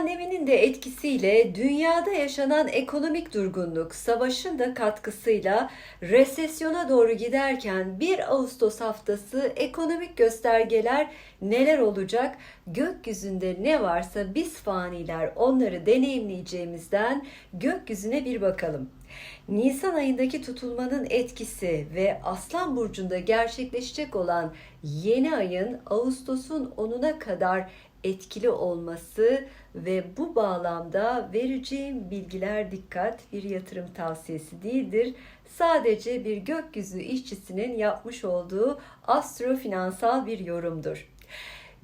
Pandeminin de etkisiyle dünyada yaşanan ekonomik durgunluk, savaşın da katkısıyla resesyona doğru giderken 1 Ağustos haftası ekonomik göstergeler neler olacak? Gökyüzünde ne varsa biz faniler onları deneyimleyeceğimizden gökyüzüne bir bakalım. Nisan ayındaki tutulmanın etkisi ve Aslan burcunda gerçekleşecek olan yeni ayın Ağustos'un 10'una kadar etkili olması ve bu bağlamda vereceğim bilgiler dikkat bir yatırım tavsiyesi değildir. Sadece bir gökyüzü işçisinin yapmış olduğu astrofinansal bir yorumdur.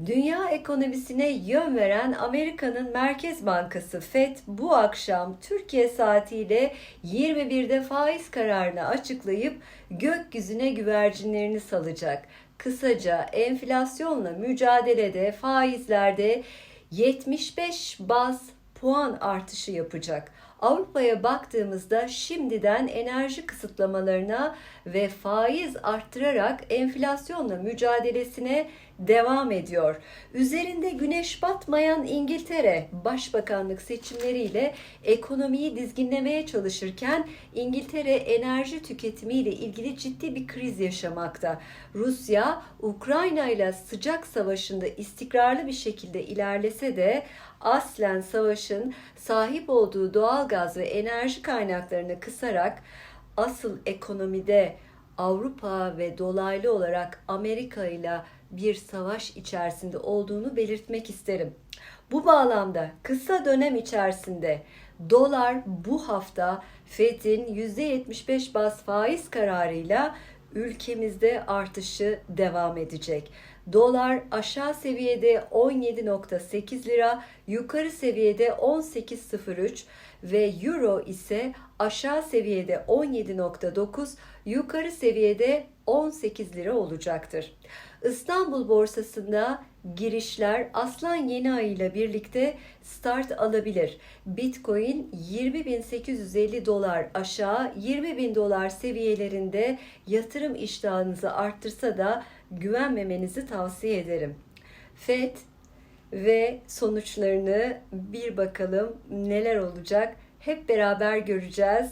Dünya ekonomisine yön veren Amerika'nın Merkez Bankası FED bu akşam Türkiye saatiyle 21'de faiz kararını açıklayıp gökyüzüne güvercinlerini salacak. Kısaca enflasyonla mücadelede faizlerde 75 baz puan artışı yapacak. Avrupa'ya baktığımızda şimdiden enerji kısıtlamalarına ve faiz arttırarak enflasyonla mücadelesine devam ediyor. Üzerinde güneş batmayan İngiltere başbakanlık seçimleriyle ekonomiyi dizginlemeye çalışırken İngiltere enerji tüketimiyle ilgili ciddi bir kriz yaşamakta. Rusya Ukrayna ile sıcak savaşında istikrarlı bir şekilde ilerlese de aslen savaşın sahip olduğu doğal gaz ve enerji kaynaklarını kısarak asıl ekonomide Avrupa ve dolaylı olarak Amerika ile bir savaş içerisinde olduğunu belirtmek isterim. Bu bağlamda kısa dönem içerisinde dolar bu hafta FED'in %75 bas faiz kararıyla ülkemizde artışı devam edecek. Dolar aşağı seviyede 17.8 lira, yukarı seviyede 18.03 ve euro ise aşağı seviyede 17.9, yukarı seviyede 18 lira olacaktır. İstanbul borsasında girişler Aslan yeni ay ile birlikte start alabilir. Bitcoin 20.850 dolar aşağı 20.000 dolar seviyelerinde yatırım iştahınızı arttırsa da güvenmemenizi tavsiye ederim. FED ve sonuçlarını bir bakalım neler olacak hep beraber göreceğiz.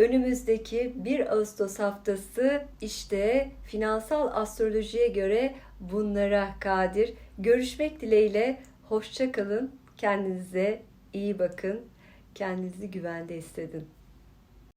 Önümüzdeki 1 Ağustos haftası işte finansal astrolojiye göre bunlara kadir. Görüşmek dileğiyle hoşça kalın. Kendinize iyi bakın. Kendinizi güvende hissedin.